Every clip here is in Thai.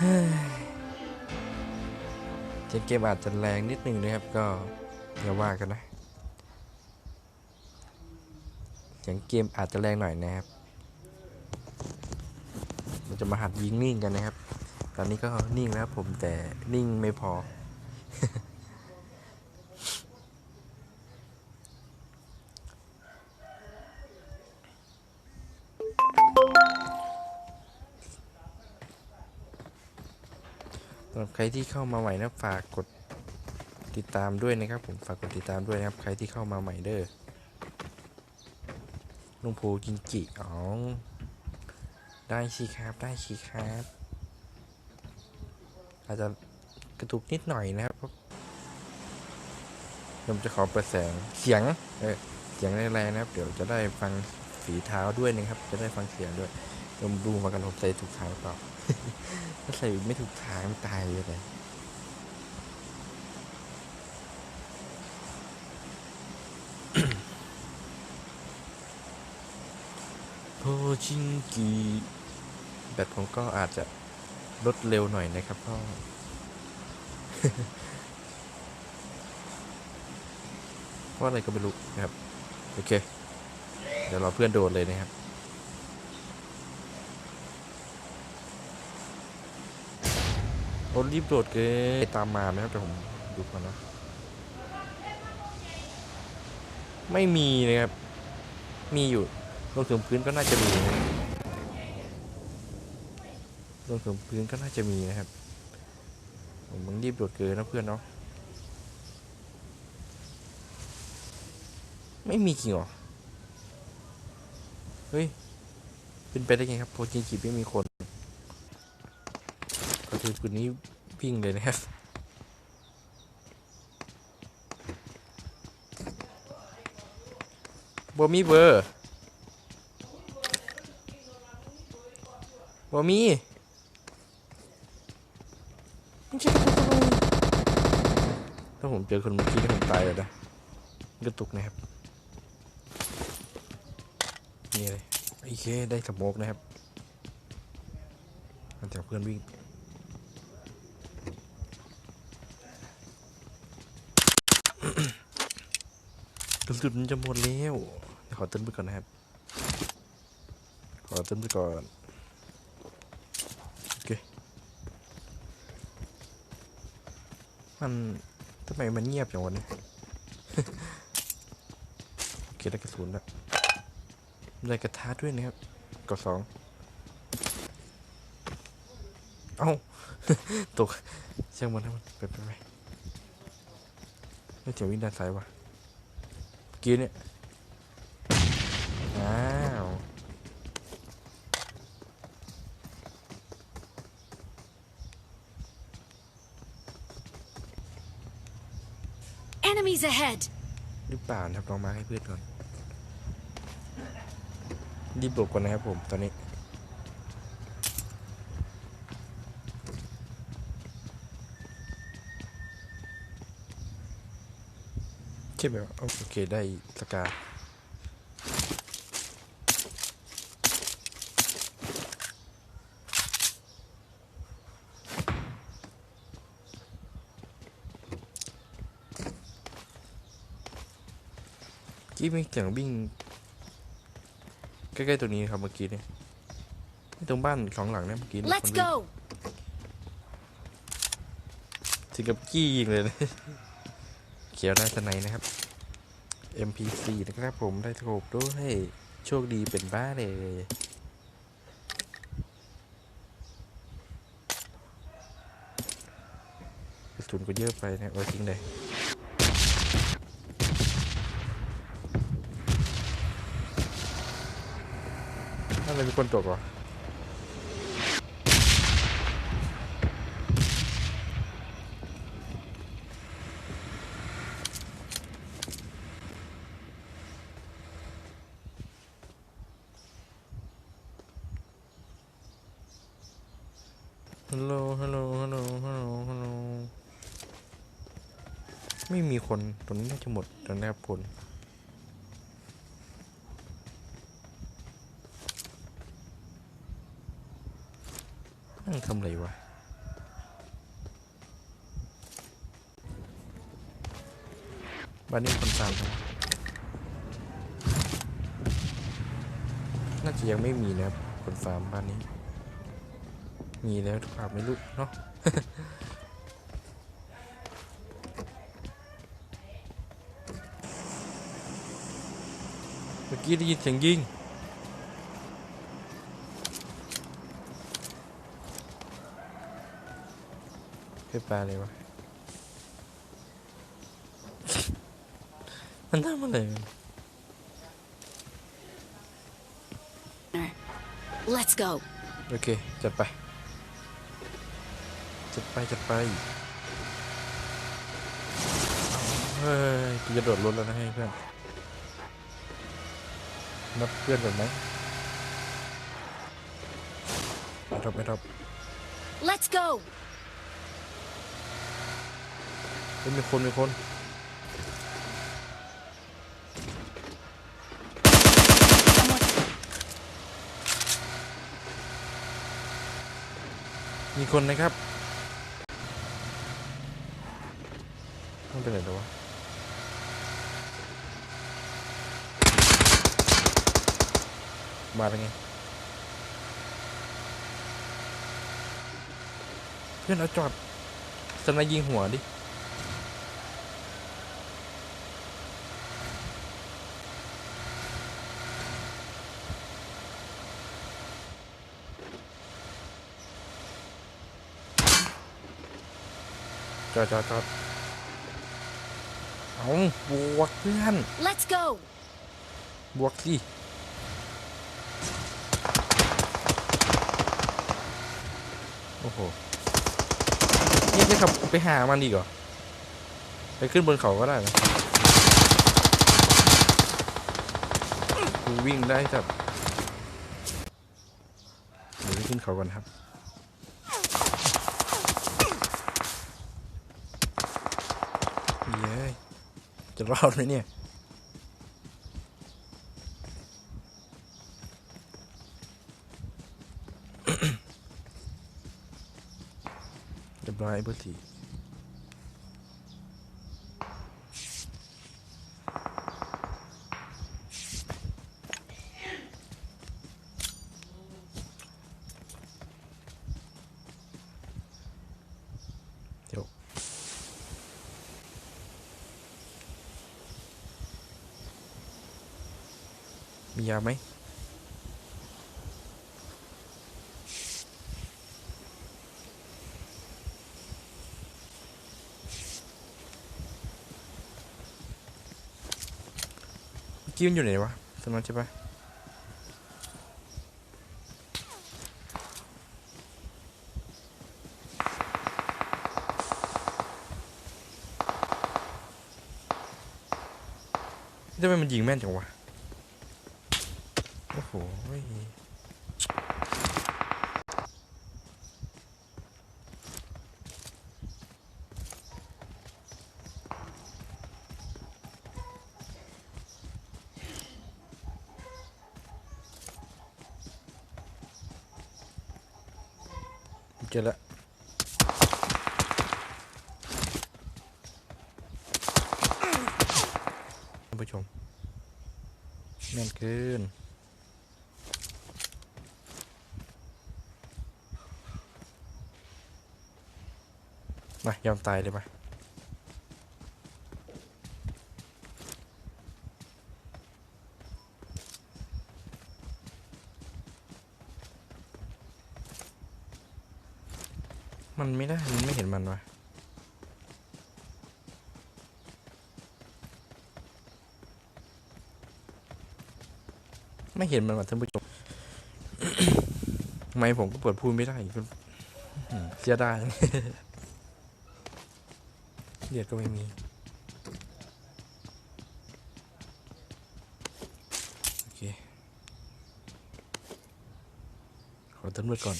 เฮ้ยเสียงเกมอาจจะแรงนิดนึงนะครับ ก็อย่าว่ากันนะอย่างเกมอาจจะแรงหน่อยนะครับ มันจะมาหัดยิงนิ่งกันนะครับ ตอนนี้ก็นิ่งแล้วผมแต่นิ่งไม่พอำหรับใครที่เข้ามาใหม่นะฝากกดติดตามด้วยนะครับ ผมฝากกดติดตามด้วยนะครับ ใครที่เข้ามาใหม่เด้อลุงโพกินจิอ๋อได้สิครับได้สิครับ อาจจะกระตุกนิดหน่อยนะครับผมจะขอเปิดแสงเสียงเออเสียงแรงๆนะครับ เดี๋ยวจะได้ฟังฝีเท้าด้วยนะครับ จะได้ฟังเสียงด้วยเดี๋ยวผมดูมากันผมใส่ถูกทางหรือเปล่า ถ้าใส่ไม่ถูกทางตายเลย โพชิงกีแบตผมก็อาจจะลดเร็วหน่อยนะครับพ่อเพราะอะไรก็ไม่รู้นะครับ โอเค เดี๋ยวราเพื่อนโดดเลยนะครับ โอ้รีบโดดเกินตามมาไหมครับแต่ผมดูก่อนนะ ไม่มีนะครับ มีอยู่ลงถึงพื้นก็น่าจะมีนะลงถึงพื้นก็น่าจะมีนะครับ ผมมึงรีบโดดเกินนะเพื่อนเนาะ ไม่มีจริงหรอ เฮ้ย เป็นไปได้ไงครับโพจินจิไม่มีคน คือปืนนี้วิ่งเลยนะครับบมีเบอร์บมีไม่ใช่ถ้าผมเจอคนเมื่อกี้ที่ผมตายเลยนะกระตุกนะครับ นี่เลยโอเคได้สโมกนะครับหลังจากเพื่อนวิ่ง กระสุนจะหมดแล้วขอเต้นไปก่อนนะครับ ขอเต้นไปก่อน โอเค มันทำไมมันเงียบอย่างวันนี้โอเคได้กระสุนแล้วได้กระทะด้วยนะครับกดสองเอ้าตกเช่างมันนะมันไปไปไปไม่เจ๋งวิ่งด้านซ้ายวะ กี้เนี่ยอ้าว Enemies ahead! หรือเปล่านะครับลองมาให้เพื่อนก่อนรีบหลบก่อนนะครับผมตอนนี้ ใช่ไหมวะโอเคได้สกากี้มีเสียงวิ่ง ใกล้ ๆ ตัวนี้ครับเมื่อกี้เนี่ยตรงบ้านสองหลังเนี่ยเมื่อกี้เนี่ย Let's คนวิ่ง go! ถึงกับกี้ยิงเลยนะ เขียวได้สไนนะครับ MP4 นะครับผมได้โคปด้วยโชคดีเป็นบ้าเลยกระสุนก็เยอะไปนะเอาทิ้งเลยน่าจะมีคนตกเหรอ ฮัลโหล ฮัลโหล ฮัลโหล ฮัลโหล ฮัลโหล ไม่มีคนตรงนี้น่าจะหมดแล้วนะครับคนนั่งทำไรวะบ้านนี้คนสามครับน่าจะยังไม่มีนะครับคนตามบ้านนี้ มีแล้วทุกภาพไม่รู้เนาะเมื่อกี้ได้ยินเสียงยิงเฮ้ยปลาเลยวะมันทำอะไรมัน Let's go. โอเค จัดไป จัดไปจัดไปเฮ้ยกูจะโดดรถแล้วนะให้เพื่อนนับเพื่อนก่อนไหมไม่รับไม่รับ Let's go. เฮ้ยมีคนมีคนมีคนนะครับ ต้องเป็นไหนตัววะมาแล้วไงเพื่อนเอาจอดสนายยิงหัวดิจอดจอดจอด เอาบวกเพื่อน Let's go. บวกสิโอ้โหนี่จะขับไปหามันดีกเหรอไปขึ้นบนเขาก็ได้นะกูวิ่งได้แบบเดี๋ยวไปขึ้นเขาก่อนครับ เย้ย จะรอดไหมเนี่ยเรียบร้อยเบอร์สี่ ยาไหมเมื่อกี้มันอยู่ไหนวะสมันใช่ปะทำไมมันยิงแม่นจังวะ โอ้โหเจอละท่านผู้ชมแม่นเกิน มายอมตายเลยมามันไม่ได้มันไม่เห็นมันวะไม่เห็นมันว่ะท่านผู้ชมไม่ผมก็เปิดพูดไม่ได้เสียดาย ลือดก็ไม่มีโอเคขอติมเลือก่อน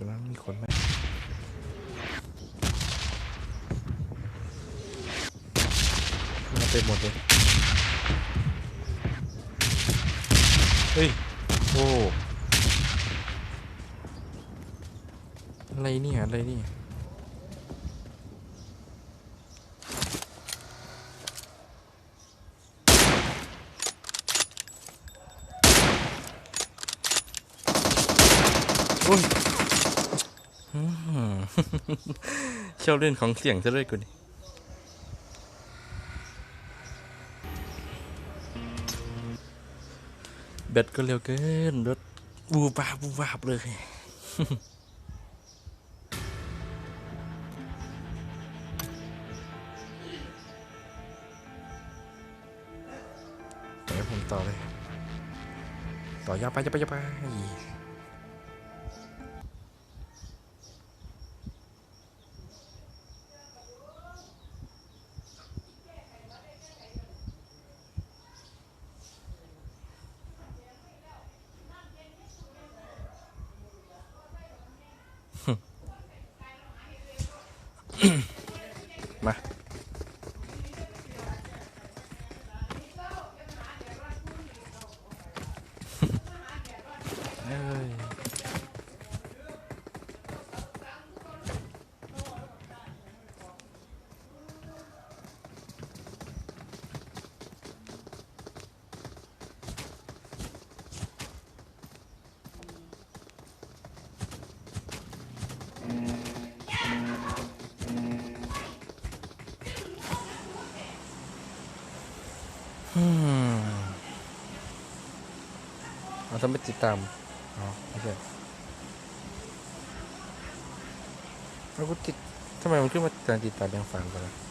เรงนั้นมีคนไหม มาเต็มหมดเลย เฮ้ย โอ้อะไรเนี่ย อะไรเนี่ยโอ้ยอืมชอบเล่นของเสียงซะเลยกูนี่ แบตก็เร็วเกินรถบูบาบูบาบเลยเดี๋ยวผมต่อเลย ต่อยาวไปยาวไปยาวไป อืมเราต้องไปติดตามอ๋อไม่ใช่แล้วกูติดทำไมมันขึ้นมาการติดตามยังฟังกันล่ะ